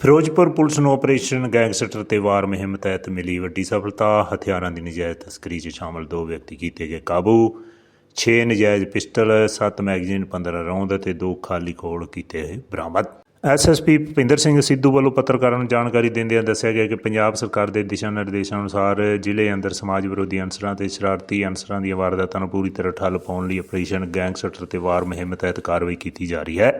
Firozpur police ਨੂੰ operation gangster ਤੇ ਵਾਰ ਮੁਹਿੰਮ ਤਹਿਤ ਮਿਲੀ ਵੱਡੀ ਸਫਲਤਾ। ਹਥਿਆਰਾਂ ਦੀ ਨਜਾਇਜ਼ ਤਸਕਰੀ 'ਚ ਸ਼ਾਮਲ ਦੋ ਵਿਅਕਤੀ ਕੀਤੇ ਗਏ ਕਾਬੂ। 6 ਨਜਾਇਜ਼ ਪਿਸਟਲ 7 ਮੈਗਜ਼ੀਨ 15 ਰੌਂਦ ਅਤੇ ਦੋ ਖਾਲੀ ਖੋਲ ਕੀਤੇ ਬਰਾਮਦ। ਐਸਐਸਪੀ ਭੁਪਿੰਦਰ ਸਿੰਘ ਸਿੱਧੂ ਵੱਲੋਂ ਪੱਤਰਕਾਰਾਂ ਨੂੰ ਜਾਣਕਾਰੀ ਦਿੰਦਿਆਂ ਦੱਸਿਆ ਗਿਆ ਕਿ ਪੰਜਾਬ ਸਰਕਾਰ ਦੇ ਦਿਸ਼ਾ ਨਿਰਦੇਸ਼ਾਂ ਅਨੁਸਾਰ ਜ਼ਿਲ੍ਹੇ ਅੰਦਰ ਸਮਾਜ ਵਿਰੋਧੀ ਅਨਸਰਾਂ ਤੇ ਸ਼ਰਾਰਤੀ ਅਨਸਰਾਂ ਦੀਆਂ ਵਾਰਦਾਤਾਂ ਨੂੰ ਪੂਰੀ ਤਰ੍ਹਾਂ ਠੱਲ ਪਾਉਣ ਲਈ ਆਪਰੇਸ਼ਨ ਗੈਂਗਸਟਰ ਤੇ ਵਾਰ ਮੁਹਿੰਮ ਤਹਿਤ ਕਾਰਵਾਈ ਕੀਤੀ ਜਾ ਰਹੀ ਹੈ।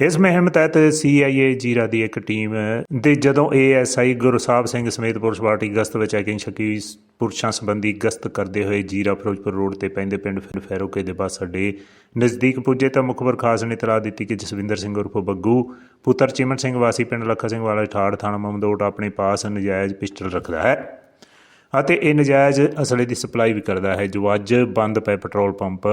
ਇਸ ਮੁਹਿੰਮ ਤਹਿਤ ਸੀਆਈਏ ਜੀਰਾ ਦੀ ਇੱਕ ਟੀਮ ਦੇ ਜਦੋਂ ਏਐਸਆਈ ਗੁਰਸਾਹਿਬ ਸਿੰਘ ਸਮੇਤ ਪੁਲਿਸ ਪਾਰਟੀ ਗਸ਼ਤ ਵਿੱਚ ਚੈਕਿੰਗ ਸ਼ੱਕੀ ਪੁਰਸ਼ਾਂ ਸੰਬੰਧੀ ਗਸ਼ਤ ਕਰਦੇ ਹੋਏ ਜੀਰਾ ਫਿਰੋਜ਼ਪੁਰ ਰੋਡ ਤੇ ਪੈਂਦੇ ਪਿੰਡ ਫਿਰ ਫੈਰੋਕੇ ਦੇ ਬੱਸ ਅੱਡੇ ਨਜ਼ਦੀਕ ਪੁੱਜੇ ਤਾਂ ਮੁਖਬਰ ਖਾਸ ਨੇ ਇਤਲਾਹ ਦਿੱਤੀ ਕਿ ਜਸਵਿੰਦਰ ਸਿੰਘ ਉਰਫ ਬੱਗੂ, ਪੁੱਤਰ ਚਿਮਨ ਸਿੰਘ ਵਾਸੀ, ਪਿੰਡ ਲੱਖਾ ਸਿੰਘ ਵਾਲਾ ਠਾੜ ਥਾਣਾ ਮਮਦੋਟ ਆਪਣੇ ਪਾਸ ਨਜਾਇਜ਼ ਪਿਸਟਲ ਰੱਖਦਾ ਹੈ ਅਤੇ ਇਹ ਨਜਾਇਜ਼ ਅਸਲੇ ਦੀ ਸਪਲਾਈ ਵੀ ਕਰਦਾ ਹੈ। ਜੋ ਅੱਜ ਬੰਦ ਪਏ ਪੈਟਰੋਲ ਪੰਪ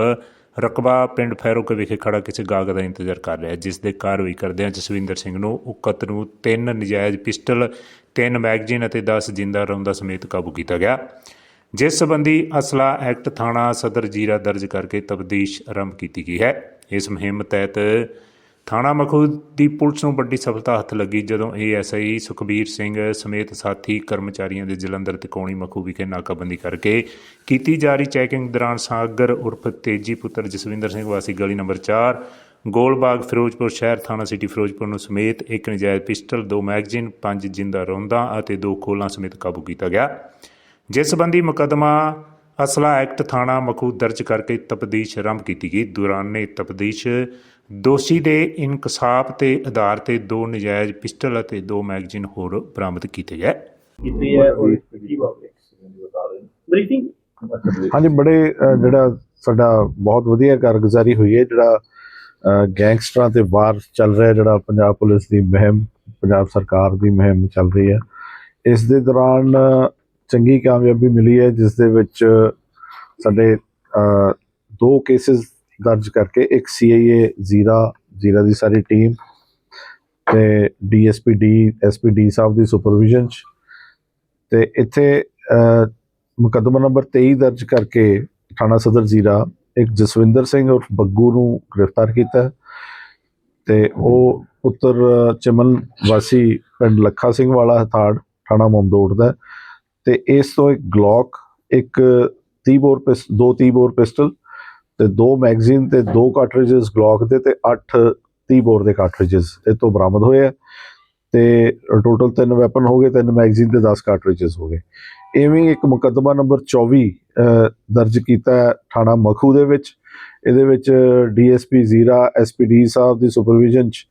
ਰਕਬਾ ਪਿੰਡ ਫੈਰੋਕੇ ਵਿਖੇ ਖੜਾ ਕਿਸੇ ਗਾਹਕ ਦਾ ਇੰਤਜ਼ਾਰ ਕਰ ਰਿਹਾ ਜਿਸ ਦੇ ਕਾਰਵਾਈ ਕਰਦਿਆਂ ਜਸਵਿੰਦਰ ਸਿੰਘ ਨੂੰ ਉਕਤ ਨੂੰ ਤਿੰਨ ਨਜਾਇਜ਼ ਪਿਸਟਲ, ਤਿੰਨ ਮੈਗਜ਼ੀਨ ਅਤੇ 10 ਜਿੰਦਾ ਰੌਂਦਾ ਸਮੇਤ ਕਾਬੂ ਕੀਤਾ ਗਿਆ। ਜਿਸ ਸੰਬੰਧੀ ਅਸਲਾ ਐਕਟ ਥਾਣਾ ਸਦਰ ਜੀਰਾ ਦਰਜ ਕਰਕੇ ਤਬਦੀਸ਼ ਆਰੰਭ ਕੀਤੀ ਗਈ ਹੈ। ਇਸ ਮੁਹਿੰਮ ਤਹਿਤ ਥਾਣਾ ਮਖੂ ਦੀ ਪੁਲਿਸ ਨੂੰ ਵੱਡੀ ਸਫਲਤਾ ਹੱਥ ਲੱਗੀ ਜਦੋਂ ਏਐਸਆਈ ਸੁਖਬੀਰ ਸਿੰਘ ਸਮੇਤ ਸਾਥੀ ਕਰਮਚਾਰੀਆਂ ਦੇ ਜਲੰਧਰ ਤੇ ਕੌਣੀ ਮਖੂ ਵਿਖੇ ਨਾਕਾਬੰਦੀ ਕਰਕੇ ਕੀਤੀ ਜਾ ਰਹੀ ਚੈਕਿੰਗ ਦੌਰਾਨ ਸਾਗਰ ਉਰਫ ਤੇਜੀ ਪੁੱਤਰ ਜਸਵਿੰਦਰ ਸਿੰਘ ਵਾਸੀ ਗਲੀ ਨੰਬਰ 4 ਗੋਲਬਾਗ, ਫਿਰੋਜ਼ਪੁਰ ਸ਼ਹਿਰ, ਥਾਣਾ ਸਿਟੀ ਫਿਰੋਜ਼ਪੁਰ ਨੂੰ ਸਮੇਤ ਇੱਕ ਨਜਾਇਜ਼ ਪਿਸਟਲ, ਦੋ ਮੈਗਜ਼ੀਨ, ਪੰਜ ਜਿੰਦਾ ਰੌਂਦਾਂ ਅਤੇ ਦੋ ਖੋਲਾਂ ਸਮੇਤ ਕਾਬੂ ਕੀਤਾ ਗਿਆ। ਜਿਸ ਸੰਬੰਧੀ ਮੁਕੱਦਮਾ ਅਸਲਾ ਐਕਟ ਥਾਣਾ ਮਖੂ ਦਰਜ ਕਰਕੇ ਤਪਦੀਸ਼ ਆਰੰਭ ਕੀਤੀ ਗਈ। ਦੌਰਾਨੇ ਤਪਦੀਸ਼ ਦੋਸ਼ੀ ਦੇ ਇਨਕਸ਼ਾਫ ਤੇ ਆਧਾਰ ਤੇ ਦੋ ਨਜਾਇਜ਼ ਪਿਸਟਲ ਅਤੇ ਦੋ ਮੈਗਜ਼ੀਨ ਹੋਰ ਬਰਾਮਦ ਕੀਤੇ ਗਏ। ਕੀਤੀ ਹੈ ਔਰ ਕੀ ਬਾਤ ਬਰੀਫਿੰਗ? ਹਾਂਜੀ ਬੜੇ ਅ, ਜਿਹੜਾ ਸਾਡਾ ਬਹੁਤ ਵਧੀਆ ਕਾਰਗੁਜ਼ਾਰੀ ਹੋਈ ਹੈ ਜਿਹੜਾ ਅ, ਗੈਂਗਸਟਰਾਂ ਤੇ ਵਾਰ ਚੱਲ ਰਿਹਾ ਜਿਹੜਾ ਪੰਜਾਬ ਪੁਲਿਸ ਦੀ ਮੁਹਿੰਮ ਪੰਜਾਬ ਸਰਕਾਰ ਦੀ ਮੁਹਿੰਮ ਚੱਲ ਰਹੀ ਹੈ। ਇਸ ਦੇ ਦੌਰਾਨ ਅ, ਚੰਗੀ ਕਾਮਯਾਬੀ ਮਿਲੀ ਹੈ ਜਿਸ ਦੇ ਵਿੱਚ ਸਾਡੇ ਅ, ਦੋ ਕੇਸਿਸ ਦਰਜ ਕਰਕੇ ਇੱਕ ਸੀਆਈਏ ਜ਼ੀਰਾ ਜ਼ੀਰਾ ਦੀ ਸਾਰੀ ਟੀਮ ਤੇ ਡੀਐਸਪੀ ਡੀ ਐਸਪੀ ਸਾਹਿਬ ਦੀ ਸੁਪਰਵਿਜ਼ਨ ਚ। ਤੇ ਇੱਥੇ ਅ, ਮੁਕੱਦਮਾ ਨੰਬਰ 23 ਦਰਜ ਕਰਕੇ ਥਾਣਾ ਸਦਰ ਜ਼ੀਰਾ ਇੱਕ ਜਸਵਿੰਦਰ ਸਿੰਘ ਉਰਫ ਬੱਗੂ ਨੂੰ ਗ੍ਰਿਫਤਾਰ ਕੀਤਾ ਹੈ। ਤੇ ਉਹ ਪੁੱਤਰ ਅ, ਚਮਨ ਵਾਸੀ ਪਿੰਡ ਲੱਖਾ ਸਿੰਘ ਵਾਲਾ ਹਥਾੜ ਥਾਣਾ ਮਮਦੋੜ ਦਾ ਹੈ। ਤੇ ਇਸ ਤੋਂ ਇੱਕ ਗਲੌਕ ਇੱਕ 30 ਬੋਰ ਪਿਸ ਦੋ 30 ਬੋਰ ਪਿਸਟਲ ਤੇ ਦੋ ਮੈਗਜ਼ੀਨ ਤੇ ਦੋ ਕਾਰਟ੍ਰਿਜਸ ਗਲੌਕ ਦੇ ਤੇ 8 30 ਬੋਰ ਦੇ ਕਾਰਟ੍ਰਿਜਸ ਇਹ ਤੋਂ ਬਰਾਮਦ ਹੋਏ ਆ। ਤੇ ਟੋਟਲ ਤਿੰਨ ਵੈਪਨ ਹੋ ਗਏ ਤਿੰਨ ਮੈਗਜ਼ੀਨ ਤੇ 10 ਕਾਰਟ੍ਰਿਜਸ ਹੋ ਗਏ। ਐਵੇਂ ਇੱਕ ਮੁਕੱਦਮਾ ਨੰਬਰ 24 ਅ, ਦਰਜ ਕੀਤਾ ਥਾਣਾ ਮਖੂ ਦੇ ਵਿੱਚ। ਇਹਦੇ ਵਿੱਚ ਡੀਐਸਪੀ ਜ਼ੀਰਾ ਐਸਪੀਡੀ ਸਾਹਿਬ ਦੀ ਸੁਪਰਵਿਜ਼ਨ ਚ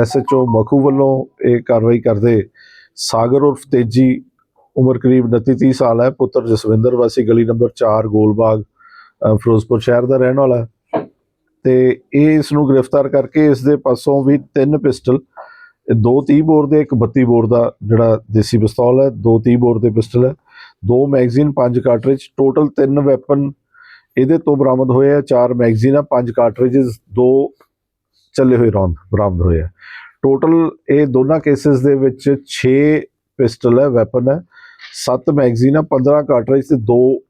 ਐਸਐਚਓ ਮਖੂ ਵੱਲੋਂ ਇਹ ਕਾਰਵਾਈ ਕਰਦੇ ਸਾਗਰ ਉਰਫ ਤੇਜੀ ਉਮਰ ਕਰੀਬ 29 30 ਸਾਲ ਹੈ ਪੁੱਤਰ ਜਸਵਿੰਦਰ ਵਾਸੀ ਗਲੀ ਨੰਬਰ 4 ਗੋਲਬਾਗ। ਫਿਰੋਜ਼ਪੁਰ ਸ਼ਹਿਰ ਦਾ ਰਹਿਣ ਵਾਲਾ ਹੈ। ਤੇ ਇਹ ਇਸ ਨੂੰ ਗ੍ਰਿਫਤਾਰ ਕਰਕੇ ਇਸ ਦੇ ਪਾਸੋਂ ਵੀ ਤਿੰਨ ਪਿਸਟਲ ਦੋ 30 ਬੋਰ ਦੇ, ਇੱਕ 32 ਬੋਰ ਦਾ ਜਿਹੜਾ ਦੇਸੀ ਪਿਸਤੌਲ ਹੈ, ਦੋ 30 ਬੋਰ ਦੇ ਪਿਸਟਲ ਹੈ। ਦੋ ਮੈਗਜ਼ੀਨ, ਪੰਜ ਕਾਰਟ੍ਰਿਜ, ਟੋਟਲ ਤਿੰਨ ਵੈਪਨ ਇਹਦੇ ਤੋਂ ਬਰਾਮਦ ਹੋਏ ਆ, ਚਾਰ ਮੈਗਜ਼ੀਨਾਂ ਪੰਜ ਕਾਰਟ੍ਰਿਜਸ, ਦੋ ਚੱਲੇ ਹੋਏ ਰੌਂਦ, ਬਰਾਮਦ ਹੋਏ ਆ। ਟੋਟਲ ਇਹ ਦੋਨਾਂ ਕੇਸਿਸ ਦੇ ਵਿੱਚ 6 ਪਿਸਟਲ ਹੈ, ਵੈਪਨ ਹੈ। 7 ਮੈਗਜ਼ੀਨਾਂ ਆ 15 ਕਾਰਟ੍ਰਿਜ ਤੇ ਦੋ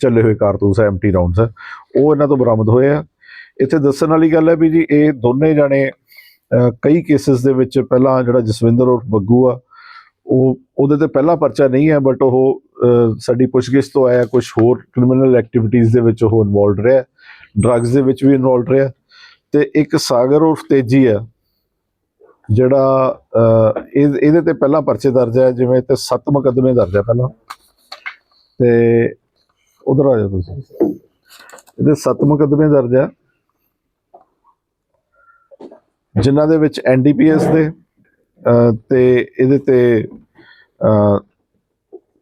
ਚੱਲੇ ਹੋਏ ਕਾਰਤੂਸ ਹੈ ਐਮਟੀ ਰਾਉਂਡਸ ਹੈ ਉਹ ਇਹਨਾਂ ਤੋਂ ਬਰਾਮਦ ਹੋਏ ਆ। ਇੱਥੇ ਦੱਸਣ ਵਾਲੀ ਗੱਲ ਹੈ ਵੀ ਜੀ, ਇਹ ਦੋਨੇ ਜਾਣੇ ਕਈ ਕੇਸਿਸ ਦੇ ਵਿੱਚ ਪਹਿਲਾਂ ਜਿਹੜਾ ਜਸਵਿੰਦਰ ਔਰ ਬੱਗੂ ਆ, ਉਹ, ਉਹਦੇ ਤੇ ਪਹਿਲਾ ਪਰਚਾ ਨਹੀਂ ਹੈ ਬਟ ਉਹ ਸਾਡੀ ਪੁੱਛਗਿੱਛ ਤੋਂ ਆਇਆ ਕੁਝ ਹੋਰ ਕ੍ਰਿਮੀਨਲ ਐਕਟੀਵਿਟੀਜ਼ ਦੇ ਵਿੱਚ ਉਹ ਇਨਵੋਲਡ ਰਿਹਾ। ਡਰੱਗਸ ਦੇ ਵਿੱਚ ਵੀ ਇਨਵੋਲਡ ਰਿਹਾ। ਤੇ ਇੱਕ ਸਾਗਰ ਉਰਫ ਤੇਜੀ ਆ, ਜਿਹੜਾ ਇਹ- ਇਹਦੇ ਤੇ ਪਹਿਲਾਂ ਪਰਚੇ ਦਰਜ ਹੈ ਜਿਵੇਂ ਤੇ ਸੱਤ ਮੁਕੱਦਮੇ ਦਰਜ ਹੈ ਪਹਿਲਾਂ। ਤੇ ਉਧਰ ਆ ਜਾਓ ਤੁਸੀਂ। ਇਹਦੇ ਸੱਤ ਮੁਕੱਦਮੇ ਦਰਜ ਹੈ ਜਿਨ੍ਹਾਂ ਦੇ ਵਿੱਚ ਐਨਡੀਪੀਐਸ ਦੇ ਅਹ, ਤੇ ਇਹਦੇ ਤੇ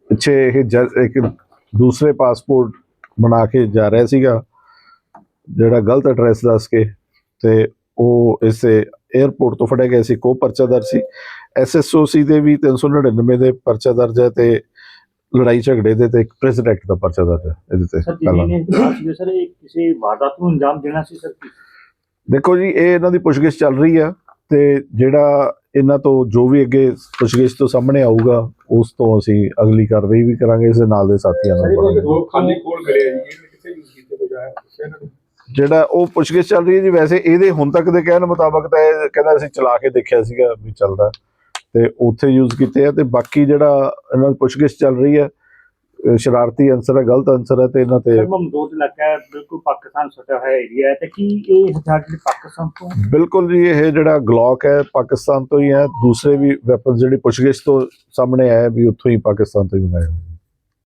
ਪਿੱਛੇ ਇਹ ਜ- ਇੱਕ ਦੂਸਰੇ ਪਾਸਪੋਰਟ ਬਣਾ ਕੇ ਜਾ ਰਿਹਾ ਸੀਗਾ ਜਿਹੜਾ ਗਲਤ ਐਡਰੈਸ ਦੱਸ ਕੇ ਤੇ ਉਹ ਇਸੇ 에ਅਰਪੋਰਟ ਤੋਂ ਫੜਿਆ ਗਿਆ ਸੀ ਕੋ ਪਰਚਾ ਦਰਜ ਸੀ। ਐਸਐਸਓਸੀ ਦੇ ਵੀ 399 ਦੇ ਪਰਚਾ ਦਰਜ ਹੈ ਤੇ ਲੜਾਈ ਝਗੜੇ ਦੇ ਤੇ ਇੱਕ ਪ੍ਰੈਜ਼ੀਡੈਂਟ ਦਾ ਪਰਚਾ ਦਰਜ ਹੈ ਇਹਦੇ ਤੇ ਸਰ ਬਾਤ ਸੀ ਸਰ ਇਹ ਕਿਸੇ ਵਾਰਦਾਤ ਨੂੰ ਅੰਜਾਮ ਦੇਣਾ ਸੀ ਸਰ? ਦੇਖੋ ਜੀ ਇਹ ਇਹਨਾਂ ਦੀ ਪੁੱਛਗਿੱਛ ਚੱਲ ਰਹੀ ਆ ਤੇ ਜਿਹੜਾ ਇਹਨਾਂ ਤੋਂ ਜੋ ਵੀ ਅੱਗੇ ਪੁੱਛਗਿੱਛ ਤੋਂ ਸਾਹਮਣੇ ਆਊਗਾ ਉਸ ਤੋਂ ਅਸੀਂ ਅਗਲੀ ਕਾਰਵਾਈ ਵੀ ਕਰਾਂਗੇ ਇਸ ਦੇ ਨਾਲ ਦੇ ਸਾਥੀਆਂ। ਦੋ ਖਾਲੀ ਕੋਲ ਮਿਲੇ ਆ ਜੀ ਯੂਜ਼ ਕੀਤੇ ਹੋ ਜਾਇਆ ਕਿਸੇ ਨੇ? ਜਿਹੜਾ ਉਹ ਪੁੱਛਗਿੱਛ ਚੱਲ ਰਹੀ ਹੈ ਜੀ ਵੈਸੇ ਇਹਦੇ ਹੁਣ ਤੱਕ ਦੇ ਕਹਿਣ ਮੁਤਾਬਕ ਤਾਂ ਇਹ ਕਹਿੰਦਾ ਅਸੀਂ ਚਲਾ ਕੇ ਦੇਖਿਆ ਸੀਗਾ ਵੀ ਚੱਲਦਾ। ਤੇ ਉੱਥੇ ਯੂਜ਼ ਕੀਤੇ ਆ ਤੇ ਬਾਕੀ ਜਿਹੜਾ ਇਹਨਾਂ ਦੀ ਪੁੱਛਗਿੱਛ ਚੱਲ ਰਹੀ ਹੈ ਸ਼ਰਾਰਤੀ ਅਨਸਰ ਹੈ ਗਲਤ ਅਨਸਰ ਹੈ ਤੇ ਇਹਨਾਂ ਤੇ ਮਮਦੋਦ ਇਲਾਕਾ ਹੈ, ਬਿਲਕੁਲ ਪਾਕਿਸਤਾਨ ਸਟਿਆ ਹੋਇਆ ਏਰੀਆ ਹੈ ਤੇ ਕੀ ਇਹ ਹਥਿਆਰ ਪਾਕਿਸਤਾਨ ਤੋਂ? ਬਿਲਕੁਲ ਜੀ ਇਹ ਜਿਹੜਾ ਗਲੌਕ ਹੈ ਪਾਕਿਸਤਾਨ ਤੋਂ ਹੀ ਹੈ। ਦੂਸਰੇ ਵੀ ਵੈਪਨਸ ਜਿਹੜੀ ਪੁੱਛਗਿੱਛ ਤੋਂ ਸਾਹਮਣੇ ਆਇਆ ਵੀ ਉੱਥੋਂ ਹੀ ਪਾਕਿਸਤਾਨ ਤੋਂ ਹੀ ਹੋਏ ਨੇ